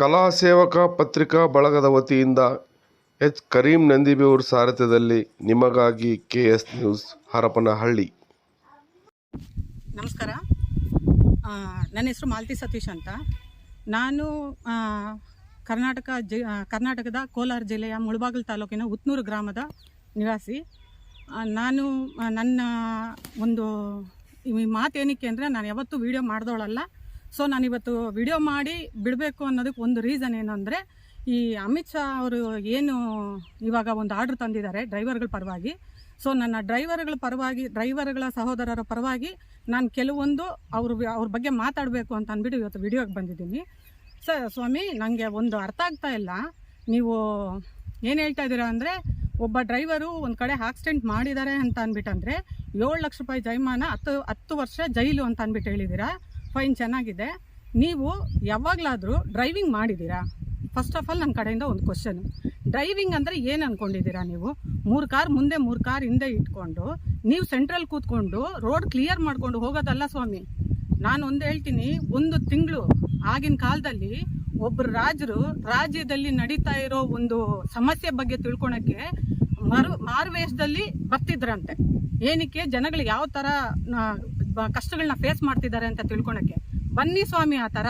ಕಲಾ ಸೇವಕ ಪತ್ರಿಕಾ ಬಳಗದ ವತಿಯಿಂದ ಎಚ್. ಕರೀಂ ನಂದಿಬೇವೂರ್ ಸಾರಥ್ಯದಲ್ಲಿ ನಿಮಗಾಗಿ ಕೆ ಎಸ್ ನ್ಯೂಸ್ ಹರಪನಹಳ್ಳಿ. ನಮಸ್ಕಾರ. ನನ್ನ ಹೆಸರು ಮಾಲತಿ ಸತೀಶ್ ಅಂತ. ನಾನು ಕರ್ನಾಟಕ ಜಿ ಕರ್ನಾಟಕದ ಕೋಲಾರ ಜಿಲ್ಲೆಯ ಮುಳಬಾಗಿಲು ತಾಲೂಕಿನ ಉತ್ನೂರು ಗ್ರಾಮದ ನಿವಾಸಿ. ನಾನು ನನ್ನ ಒಂದು ಈ ಮಾತೇನಕ್ಕೆ ಅಂದರೆ ನಾನು ಯಾವತ್ತೂ ವೀಡಿಯೋ ಮಾಡಿದವಳಲ್ಲ. ಸೊ ನಾನಿವತ್ತು ವಿಡಿಯೋ ಮಾಡಿ ಬಿಡಬೇಕು ಅನ್ನೋದಕ್ಕೆ ಒಂದು ರೀಸನ್ ಏನು ಅಂದರೆ, ಈ ಅಮಿತ್ ಶಾ ಅವರು ಏನು ಇವಾಗ ಒಂದು ಆರ್ಡ್ರ್ ತಂದಿದ್ದಾರೆ ಡ್ರೈವರ್ಗಳ ಪರವಾಗಿ. ಸೊ ನನ್ನ ಡ್ರೈವರ್ಗಳ ಪರವಾಗಿ ಡ್ರೈವರ್ಗಳ ಸಹೋದರರ ಪರವಾಗಿ ನಾನು ಕೆಲವೊಂದು ಅವ್ರ ಅವ್ರ ಬಗ್ಗೆ ಮಾತಾಡಬೇಕು ಅಂತ ಅಂದ್ಬಿಟ್ಟು ಇವತ್ತು ವಿಡಿಯೋಗೆ ಬಂದಿದ್ದೀನಿ. ಸರ್ ಸ್ವಾಮಿ ನನಗೆ ಒಂದು ಅರ್ಥ ಆಗ್ತಾ ಇಲ್ಲ. ನೀವು ಏನು ಹೇಳ್ತಾ ಇದ್ದೀರಾ ಅಂದರೆ, ಒಬ್ಬ ಡ್ರೈವರು ಒಂದು ಕಡೆ ಆಕ್ಸಿಡೆಂಟ್ ಮಾಡಿದ್ದಾರೆ ಅಂತ ಅಂದ್ಬಿಟ್ಟಂದ್ರೆ ಏಳು ಲಕ್ಷ ರೂಪಾಯಿ ಜೈಮಾನ ಹತ್ತು ಹತ್ತು ವರ್ಷ ಜೈಲು ಅಂತ ಅಂದ್ಬಿಟ್ಟು ಹೇಳಿದ್ದೀರಾ? ಫೈನ್ ಚೆನ್ನಾಗಿದೆ. ನೀವು ಯಾವಾಗಲಾದರೂ ಡ್ರೈವಿಂಗ್ ಮಾಡಿದ್ದೀರಾ? ಫಸ್ಟ್ ಆಫ್ ಆಲ್ ನನ್ನ ಕಡೆಯಿಂದ ಒಂದು ಕ್ವಶನ್ ಡ್ರೈವಿಂಗ್ ಅಂದರೆ ಏನು ಅಂದ್ಕೊಂಡಿದ್ದೀರಾ ನೀವು? ಮೂರು ಕಾರ್ ಮುಂದೆ, ಮೂರು ಕಾರ್ ಹಿಂದೆ ಇಟ್ಕೊಂಡು, ನೀವು ಸೆಂಟ್ರಲ್ ಕೂತ್ಕೊಂಡು ರೋಡ್ ಕ್ಲಿಯರ್ ಮಾಡ್ಕೊಂಡು ಹೋಗೋದಲ್ಲ ಸ್ವಾಮಿ? ನಾನು ಒಂದು ಹೇಳ್ತೀನಿ, ಒಂದು ತಿಂಗಳು ಆಗಿನ ಕಾಲದಲ್ಲಿ ಒಬ್ಬರು ರಾಜರು ರಾಜ್ಯದಲ್ಲಿ ನಡೀತಾ ಇರೋ ಒಂದು ಸಮಸ್ಯೆ ಬಗ್ಗೆ ತಿಳ್ಕೊಳಕ್ಕೆ ಮಾರು ಮಾರುವೇಷದಲ್ಲಿ ಬರ್ತಿದ್ರಂತೆ. ಏನಕ್ಕೆ ಜನಗಳು ಯಾವ ಥರ ಕಷ್ಟಗಳನ್ನ ಫೇಸ್ ಮಾಡ್ತಿದ್ದಾರೆ ಅಂತ ತಿಳ್ಕೊಳಕ್ಕೆ. ಬನ್ನಿ ಸ್ವಾಮಿ ಆ ಥರ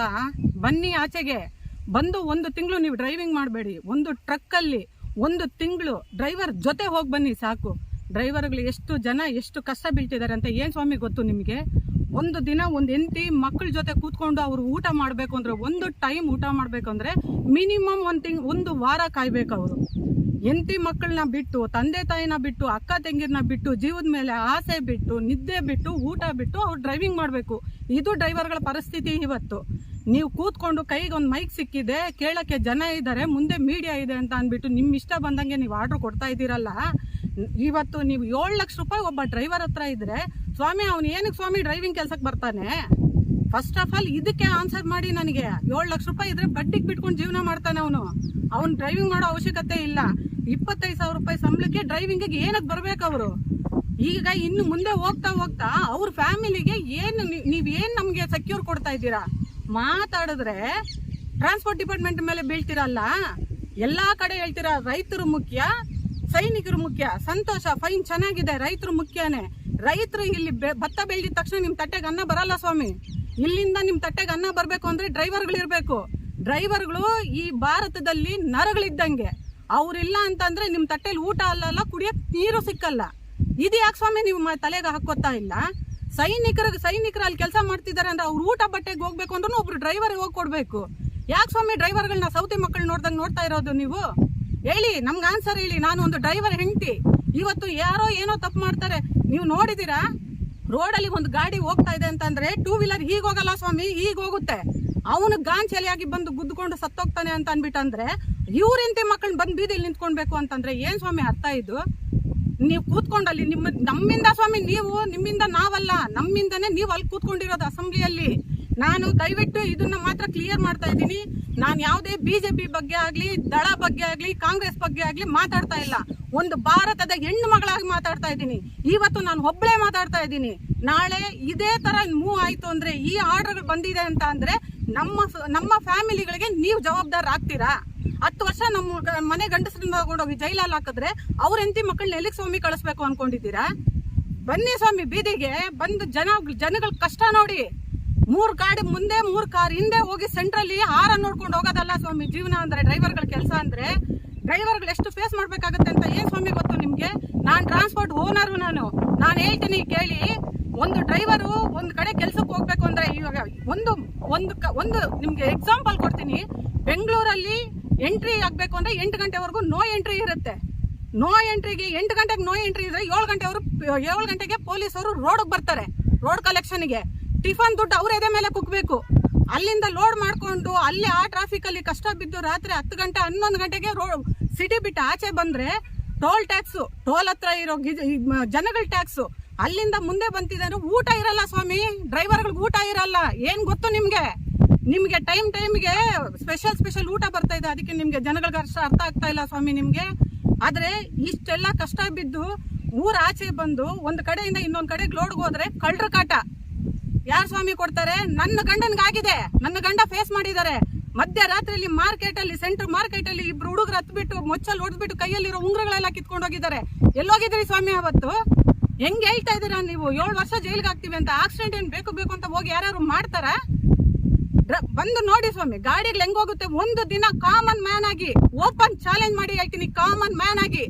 ಬನ್ನಿ ಆಚೆಗೆ. ಬಂದು ಒಂದು ತಿಂಗಳು ನೀವು ಡ್ರೈವಿಂಗ್ ಮಾಡಬೇಡಿ. ಒಂದು ಟ್ರಕ್ಕಲ್ಲಿ ಒಂದು ತಿಂಗಳು ಡ್ರೈವರ್ ಜೊತೆ ಹೋಗಿ ಬನ್ನಿ ಸಾಕು. ಡ್ರೈವರ್ಗಳು ಎಷ್ಟು ಜನ, ಎಷ್ಟು ಕಷ್ಟ ಬೀಳ್ತಿದ್ದಾರೆ ಅಂತ ಏನು ಸ್ವಾಮಿ ಗೊತ್ತು ನಿಮಗೆ? ಒಂದು ದಿನ ಒಂದು ಹೆಂಡತಿ ಮಕ್ಕಳ ಜೊತೆ ಕೂತ್ಕೊಂಡು ಅವರು ಊಟ ಮಾಡಬೇಕು ಅಂದ್ರೆ, ಒಂದು ಟೈಮ್ ಊಟ ಮಾಡಬೇಕು ಅಂದರೆ ಮಿನಿಮಮ್ ಒಂದು ತಿಂಗ್, ಒಂದು ವಾರ ಕಾಯ್ಬೇಕು ಅವರು. ಹೆಂಡತಿ ಮಕ್ಕಳನ್ನ ಬಿಟ್ಟು, ತಂದೆ ತಾಯಿನ ಬಿಟ್ಟು, ಅಕ್ಕ ತಂಗಿರನ್ನ ಬಿಟ್ಟು, ಜೀವದ ಮೇಲೆ ಆಸೆ ಬಿಟ್ಟು, ನಿದ್ದೆ ಬಿಟ್ಟು, ಊಟ ಬಿಟ್ಟು ಅವ್ರು ಡ್ರೈವಿಂಗ್ ಮಾಡಬೇಕು. ಇದು ಡ್ರೈವರ್ಗಳ ಪರಿಸ್ಥಿತಿ ಇವತ್ತು. ನೀವು ಕೂತ್ಕೊಂಡು ಕೈಗೆ ಒಂದು ಮೈಕ್ ಸಿಕ್ಕಿದೆ, ಕೇಳೋಕ್ಕೆ ಜನ ಇದ್ದಾರೆ ಮುಂದೆ ಮೀಡಿಯಾ ಇದೆ ಅಂತ ಅಂದ್ಬಿಟ್ಟು ನಿಮ್ಮ ಇಷ್ಟ ಬಂದಂಗೆ ನೀವು ಆರ್ಡರ್ ಕೊಡ್ತಾ ಇದ್ದೀರಲ್ಲ? ಇವತ್ತು ನೀವು ಏಳು ಲಕ್ಷ ರೂಪಾಯಿ ಒಬ್ಬ ಡ್ರೈವರ್ ಹತ್ರ ಇದ್ರೆ, ಸ್ವಾಮಿ, ಅವನು ಏನಕ್ಕೆ ಸ್ವಾಮಿ ಡ್ರೈವಿಂಗ್ ಕೆಲಸಕ್ಕೆ ಬರ್ತಾನೆ? ಫಸ್ಟ್ ಆಫ್ ಆಲ್ ಇದಕ್ಕೆ ಆನ್ಸರ್ ಮಾಡಿ ನನಗೆ. ಏಳು ಲಕ್ಷ ರೂಪಾಯಿ ಇದ್ರೆ ಬಡ್ಡಿಗೆ ಬಿಟ್ಕೊಂಡು ಜೀವನ ಮಾಡ್ತಾನೆ ಅವನು. ಅವ್ನು ಡ್ರೈವಿಂಗ್ ಮಾಡೋ ಅವಶ್ಯಕತೆ ಇಲ್ಲ. ಇಪ್ಪತ್ತೈದು ಸಾವಿರ ರೂಪಾಯಿ ಸಂಬಳಕ್ಕೆ ಡ್ರೈವಿಂಗಿಗೆ ಏನಕ್ಕೆ ಬರ್ಬೇಕು ಅವರು? ಈಗ ಇನ್ನು ಮುಂದೆ ಹೋಗ್ತಾ ಹೋಗ್ತಾ ಅವ್ರ ಫ್ಯಾಮಿಲಿಗೆ ಏನು ನೀವು ಏನು ನಮಗೆ ಸೆಕ್ಯೂರ್ ಕೊಡ್ತಾ ಇದ್ದೀರಾ? ಮಾತಾಡಿದ್ರೆ ಟ್ರಾನ್ಸ್ಪೋರ್ಟ್ ಡಿಪಾರ್ಟ್ಮೆಂಟ್ ಮೇಲೆ ಬೀಳ್ತಿರಲ್ಲ? ಎಲ್ಲಾ ಕಡೆ ಹೇಳ್ತೀರಾ, ರೈತರು ಮುಖ್ಯ, ಸೈನಿಕರು ಮುಖ್ಯ, ಸಂತೋಷ ಫೈನ್ ಚೆನ್ನಾಗಿದೆ, ರೈತರು ಮುಖ್ಯನೇ. ರೈತರು ಇಲ್ಲಿ ಭತ್ತ ಬೆಳೆದಿದ ತಕ್ಷಣ ನಿಮ್ ತಟ್ಟೆಗೆ ಅನ್ನ ಬರಲ್ಲ ಸ್ವಾಮಿ. ಇಲ್ಲಿಂದ ನಿಮ್ ತಟ್ಟೆಗೆ ಅನ್ನ ಬರಬೇಕು ಅಂದ್ರೆ ಡ್ರೈವರ್ಗಳು ಇರ್ಬೇಕು ಡ್ರೈವರ್ಗಳು ಈ ಭಾರತದಲ್ಲಿ ನರಗಳಿದ್ದಂಗೆ. ಅವ್ರಿಲ್ಲ ಅಂತಂದ್ರೆ ನಿಮ್ ತಟ್ಟೆಲಿ ಊಟ ಅಲ್ಲಲ್ಲ ಕುಡಿಯಕ್ ನೀರು ಸಿಕ್ಕಲ್ಲ. ಇದು ಯಾಕೆ ಸ್ವಾಮಿ ನೀವು ತಲೆಗೆ ಹಾಕೋತಾ ಇಲ್ಲ? ಸೈನಿಕರಿಗೆ ಸೈನಿಕರು ಅಲ್ಲಿ ಕೆಲಸ ಮಾಡ್ತಿದ್ದಾರೆ ಅಂದ್ರೆ ಅವ್ರು ಊಟ ಬಟ್ಟೆಗೆ ಹೋಗ್ಬೇಕು ಅಂದ್ರೂ ಒಬ್ರು ಡ್ರೈವರ್ಗೆ ಹೋಗಿ ಕೊಡ್ಬೇಕು. ಯಾಕೆ ಸ್ವಾಮಿ ಡ್ರೈವರ್ಗಳನ್ನ ಸೌತೆ ಮಕ್ಕಳು ನೋಡ್ದಂಗೆ ನೋಡ್ತಾ ಇರೋದು ನೀವು? ಹೇಳಿ, ನಮ್ಗೆ ಆನ್ಸರ್ ಹೇಳಿ. ನಾನು ಒಂದು ಡ್ರೈವರ್ ಹೆಂಡತಿ. ಇವತ್ತು ಯಾರೋ ಏನೋ ತಪ್ಪು ಮಾಡ್ತಾರೆ. ನೀವು ನೋಡಿದೀರಾ? ರೋಡಲ್ಲಿ ಒಂದು ಗಾಡಿ ಹೋಗ್ತಾ ಇದೆ ಅಂತಂದ್ರೆ ಟೂ ವೀಲರ್ ಹೀಗೆ ಹೋಗಲ್ಲ ಸ್ವಾಮಿ, ಹೀಗೆ ಹೋಗುತ್ತೆ. ಅವನು ಗಾಂಚೆಲೆಯಾಗಿ ಚಲಿಯಾಗಿ ಬಂದು ಗುದ್ದುಕೊಂಡು ಸತ್ತೋಗ್ತಾನೆ ಅಂತ ಅನ್ಬಿಟ್ಟಂದ್ರೆ ಇವ್ರಿಂತೆ ಮಕ್ಕಳನ್ನ ಬಂದು ಬೀದಿಲಿ ನಿಂತ್ಕೊಳ್ಬೇಕು ಅಂತಂದ್ರೆ ಏನ್ ಸ್ವಾಮಿ ಅರ್ಥ ಇದು? ನೀವು ಕೂತ್ಕೊಂಡಲ್ಲಿ ನಿಮ್ಮ, ನಮ್ಮಿಂದ ಸ್ವಾಮಿ ನೀವು, ನಿಮ್ಮಿಂದ ನಾವಲ್ಲ, ನಮ್ಮಿಂದನೇ ನೀವು ಅಲ್ಲಿ ಕೂತ್ಕೊಂಡಿರೋದು ಅಸೆಂಬ್ಲಿಯಲ್ಲಿ. ನಾನು ದಯವಿಟ್ಟು ಇದನ್ನ ಮಾತ್ರ ಕ್ಲಿಯರ್ ಮಾಡ್ತಾ ಇದ್ದೀನಿ. ನಾನು ಯಾವುದೇ ಬಿಜೆಪಿ ಬಗ್ಗೆ ಆಗಲಿ, ದಳ ಬಗ್ಗೆ ಆಗಲಿ, ಕಾಂಗ್ರೆಸ್ ಬಗ್ಗೆ ಆಗಲಿ ಮಾತಾಡ್ತಾ ಇಲ್ಲ. ಒಂದು ಭಾರತದ ಹೆಣ್ಣು ಮಗಳಾಗಿ ಮಾತಾಡ್ತಾ ಇದ್ದೀನಿ. ಇವತ್ತು ನಾನು ಒಬ್ಬಳೇ ಮಾತಾಡ್ತಾ ಇದ್ದೀನಿ. ನಾಳೆ ಇದೇ ತರ ಮೂವ್ ಆಯ್ತು ಅಂದ್ರೆ, ಈ ಆರ್ಡರ್ ಬಂದಿದೆ ಅಂತ ಅಂದ್ರೆ, ನಮ್ಮ ನಮ್ಮ ಫ್ಯಾಮಿಲಿಗಳಿಗೆ ನೀವು ಜವಾಬ್ದಾರ ಆಗ್ತೀರಾ? ಹತ್ತು ವರ್ಷ ನಮ್ಮ ಮನೆ ಗಂಡಸರಿಂದ ತಗೊಂಡೋಗಿ ಜೈಲಲ್ಲಿ ಹಾಕಿದ್ರೆ ಅವ್ರ ಹೆಂಡತಿ ಮಕ್ಕಳನ್ನ ಎಲ್ಲಿಗೆ ಸ್ವಾಮಿ ಕಳಿಸ್ಬೇಕು ಅನ್ಕೊಂಡಿದ್ದೀರಾ? ಬನ್ನಿ ಸ್ವಾಮಿ ಬೀದಿಗೆ ಬಂದು ಜನ, ಜನಗಳ ಕಷ್ಟ ನೋಡಿ. ಮೂರು ಗಾಡಿ ಮುಂದೆ, ಮೂರು ಕಾರ್ ಹಿಂದೆ ಹೋಗಿ ಸೆಂಟ್ರಲ್ಲಿ ಹಾರ ನೋಡ್ಕೊಂಡು ಹೋಗೋದಲ್ಲ ಸ್ವಾಮಿ, ಜೀವನ ಅಂದ್ರೆ ಡ್ರೈವರ್ಗಳ ಕೆಲಸ ಅಂದ್ರೆ. ಡ್ರೈವರ್ಗಳು ಎಷ್ಟು ಫೇಸ್ ಮಾಡಬೇಕಾಗತ್ತೆ ಅಂತ ಏನ್ ಸ್ವಾಮಿ ಗೊತ್ತು ನಿಮಗೆ? ನಾನು ಟ್ರಾನ್ಸ್ಪೋರ್ಟ್ ಓನರ್ ನಾನು. ನಾನು ಹೇಳ್ತೀನಿ ಕೇಳಿ. ಒಂದು ಡ್ರೈವರು ಒಂದು ಕಡೆ ಕೆಲ್ಸಕ್ಕೆ ಹೋಗ್ಬೇಕು ಅಂದ್ರೆ ಇವಾಗ ಒಂದು ಒಂದು ಒಂದು ನಿಮಗೆ ಎಕ್ಸಾಂಪಲ್ ಕೊಡ್ತೀನಿ. ಬೆಂಗಳೂರಲ್ಲಿ ಎಂಟ್ರಿ ಆಗಬೇಕು ಅಂದ್ರೆ ಎಂಟು ಗಂಟೆವರೆಗೂ ನೋ ಎಂಟ್ರಿ ಇರುತ್ತೆ. ನೋ ಎಂಟ್ರಿಗೆ ಎಂಟು ಗಂಟೆಗೆ ನೋ ಎಂಟ್ರಿ ಇದ್ರೆ ಏಳು ಗಂಟೆವರು ಏಳು ಗಂಟೆಗೆ ಪೊಲೀಸರು ರೋಡ್ಗೆ ಬರ್ತಾರೆ ರೋಡ್ ಕಲೆಕ್ಷನ್ಗೆ ಟಿಫನ್ ದುಡ್ಡು ಅವ್ರ ಎದೆ ಮೇಲೆ ಕುಗ್ಬೇಕು. ಅಲ್ಲಿಂದ ಲೋಡ್ ಮಾಡ್ಕೊಂಡು ಅಲ್ಲಿ ಆ ಟ್ರಾಫಿಕ್ ಅಲ್ಲಿ ಕಷ್ಟ ಬಿದ್ದು ರಾತ್ರಿ ಹತ್ತು ಗಂಟೆ, ಹನ್ನೊಂದು ಗಂಟೆಗೆ ರೋ ಸಿಟಿ ಬಿಟ್ಟು ಆಚೆ ಬಂದ್ರೆ ಟೋಲ್ ಟ್ಯಾಕ್ಸ್ ಟೋಲ್ ಹತ್ರ ಇರೋ ಜನಗಳ ಟ್ಯಾಕ್ಸ್ ಅಲ್ಲಿಂದ ಮುಂದೆ ಬಂತಿದ್ದಾರೆ, ಊಟ ಇರಲ್ಲ ಸ್ವಾಮಿ. ಡ್ರೈವರ್ಗಳಿಗೆ ಊಟ ಇರಲ್ಲ. ಏನು ಗೊತ್ತು ನಿಮ್ಗೆ? ನಿಮ್ಗೆ ಟೈಮ್ ಟೈಮ್ಗೆ ಸ್ಪೆಷಲ್ ಸ್ಪೆಷಲ್ ಊಟ ಬರ್ತಾ ಇದೆ. ಅದಕ್ಕೆ ನಿಮಗೆ ಜನಗಳಿಗೆ ಅಷ್ಟು ಅರ್ಥ ಆಗ್ತಾ ಇಲ್ಲ ಸ್ವಾಮಿ ನಿಮಗೆ. ಆದ್ರೆ ಇಷ್ಟೆಲ್ಲ ಕಷ್ಟ ಬಿದ್ದು ಊರ ಆಚೆ ಬಂದು ಒಂದು ಕಡೆಯಿಂದ ಇನ್ನೊಂದು ಕಡೆಗೆ ಲೋಡ್ಗೆ ಹೋದ್ರೆ ಕಳ್ಳರ ಕಾಟ. ಯಾರು ಸ್ವಾಮಿ ಕೊಡ್ತಾರೆ? ನನ್ನ ಗಂಡನ್ಗಾಗಿದೆ. ನನ್ನ ಗಂಡ ಫೇಸ್ ಮಾಡಿದ್ದಾರೆ. ಮಧ್ಯರಾತ್ರಿಯಲ್ಲಿ ಮಾರ್ಕೆಟ್ ಅಲ್ಲಿ ಸೆಂಟ್ರ್ ಮಾರ್ಕೆಟ್ ಅಲ್ಲಿ ಇಬ್ರು ಹುಡುಗರು ಹತ್ಬಿಟ್ಟು ಮೊಚ್ಚಲ್ಲಿ ಹೊಡೆದ್ಬಿಟ್ಟು ಕೈಯಲ್ಲಿರೋ ಉಂಗ್ರಗಳೆಲ್ಲ ಕಿತ್ಕೊಂಡು ಹೋಗಿದ್ದಾರೆ ಎಲ್ಲೋಗಿದ್ರಿ ಸ್ವಾಮಿ ಅವತ್ತು? ಹೆಂಗ್ ಹೇಳ್ತಾ ಇದೀರಾ ನೀವು? ಏಳು ವರ್ಷ ಜೈಲಿಗೆ ಹಾಕ್ತಿವಿ ಅಂತ. ಆಕ್ಸಿಡೆಂಟ್ ಏನ್ ಬೇಕು ಬೇಕು ಅಂತ ಹೋಗಿ ಯಾರು ಮಾಡ್ತಾರಾ? ಬಂದು ನೋಡಿ ಸ್ವಾಮಿ, ಗಾಡಿಗಳು ಹೆಂಗ್ ಹೋಗುತ್ತೆ? ಒಂದು ದಿನ ಕಾಮನ್ ಮ್ಯಾನ್ ಆಗಿ ಓಪನ್ ಚಾಲೆಂಜ್ ಮಾಡಿ ಹೇಳ್ತೀನಿ ಕಾಮನ್ ಮ್ಯಾನ್ ಆಗಿ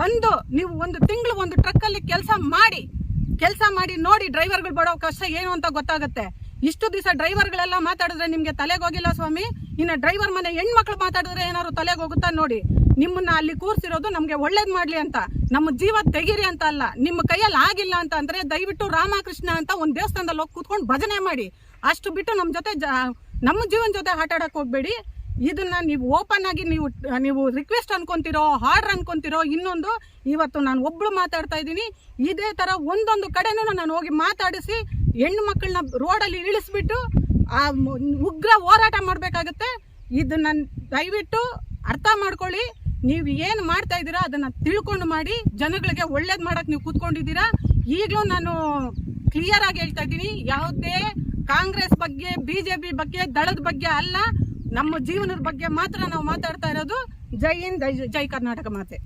ಬಂದು ನೀವು ಒಂದು ತಿಂಗಳು ಒಂದು ಟ್ರಕ್ ಅಲ್ಲಿ ಕೆಲಸ ಮಾಡಿ ಕೆಲಸ ಮಾಡಿ ನೋಡಿ ಡ್ರೈವರ್ಗಳು ಬಡೋ ಕಷ್ಟ ಏನು ಅಂತ ಗೊತ್ತಾಗುತ್ತೆ. ಇಷ್ಟು ದಿವಸ ಡ್ರೈವರ್ಗಳೆಲ್ಲ ಮಾತಾಡಿದ್ರೆ ನಿಮ್ಗೆ ತಲೆಗೆ ಹೋಗಿಲ್ಲ ಸ್ವಾಮಿ? ಇನ್ನು ಡ್ರೈವರ್ ಮನೆ ಹೆಣ್ಮಕ್ಳು ಮಾತಾಡಿದ್ರೆ ಏನಾದ್ರು ತಲೆಗೆ ಹೋಗುತ್ತಾ ನೋಡಿ? ನಿಮ್ಮನ್ನ ಅಲ್ಲಿ ಕೂರ್ಸಿರೋದು ನಮಗೆ ಒಳ್ಳೇದು ಮಾಡ್ಲಿ ಅಂತ. ನಮ್ಮ ಜೀವ ತೆಗೀರಿ ಅಂತ ಅಲ್ಲ, ನಿಮ್ಮ ಕೈಯಲ್ಲಿ ಆಗಿಲ್ಲ ಅಂತ ಅಂದ್ರೆ ದಯವಿಟ್ಟು ರಾಮಕೃಷ್ಣ ಅಂತ ಒಂದು ದೇವಸ್ಥಾನದಲ್ಲಿ ಹೋಗಿ ಕೂತ್ಕೊಂಡು ಭಜನೆ ಮಾಡಿ. ಅಷ್ಟು ಬಿಟ್ಟು ನಮ್ಮ ಜೊತೆ ನಮ್ಮ ಜೀವನ ಜೊತೆ ಆಟ ಹೋಗ್ಬೇಡಿ. ಇದನ್ನ ನೀವು ಓಪನ್ ಆಗಿ ನೀವು ನೀವು ರಿಕ್ವೆಸ್ಟ್ ಅನ್ಕೊಂತಿರೋ ಹಾರ್ಡರ್ ಅನ್ಕೊಂತಿರೋ, ಇನ್ನೊಂದು ಇವತ್ತು ನಾನು ಒಬ್ಳು ಮಾತಾಡ್ತಾ ಇದ್ದೀನಿ. ಇದೇ ತರ ಒಂದೊಂದು ಕಡೆನೂ ನಾನು ಹೋಗಿ ಮಾತಾಡಿಸಿ ಹೆಣ್ಣು ಮಕ್ಕಳನ್ನ ರೋಡಲ್ಲಿ ಇಳಿಸ್ಬಿಟ್ಟು, ಆ ಉಗ್ರ ಹೋರಾಟ ಮಾಡಬೇಕಾಗತ್ತೆ. ಇದನ್ನ ದಯವಿಟ್ಟು ಅರ್ಥ ಮಾಡ್ಕೊಳ್ಳಿ. ನೀವು ಏನು ಮಾಡ್ತಾ ಇದ್ದೀರಾ ಅದನ್ನ ತಿಳ್ಕೊಂಡು ಮಾಡಿ, ಜನಗಳಿಗೆ ಒಳ್ಳೇದು ಮಾಡಕ್ ನೀವು ಕೂತ್ಕೊಂಡಿದ್ದೀರಾ? ಈಗಲೂ ನಾನು ಕ್ಲಿಯರ್ ಆಗಿ ಹೇಳ್ತಾ ಇದ್ದೀನಿ, ಯಾವುದೇ ಕಾಂಗ್ರೆಸ್ ಬಗ್ಗೆ, ಬಿಜೆಪಿ ಬಗ್ಗೆ, ದಳದ ಬಗ್ಗೆ ಅಲ್ಲ, ನಮ್ಮ ಜೀವನದ ಬಗ್ಗೆ ಮಾತ್ರ ನಾವು ಮಾತಾಡ್ತಾ ಇರೋದು. ಜೈ ಹಿಂದ್, ಜೈ- ಜೈ ಕರ್ನಾಟಕ ಮಾತೆ.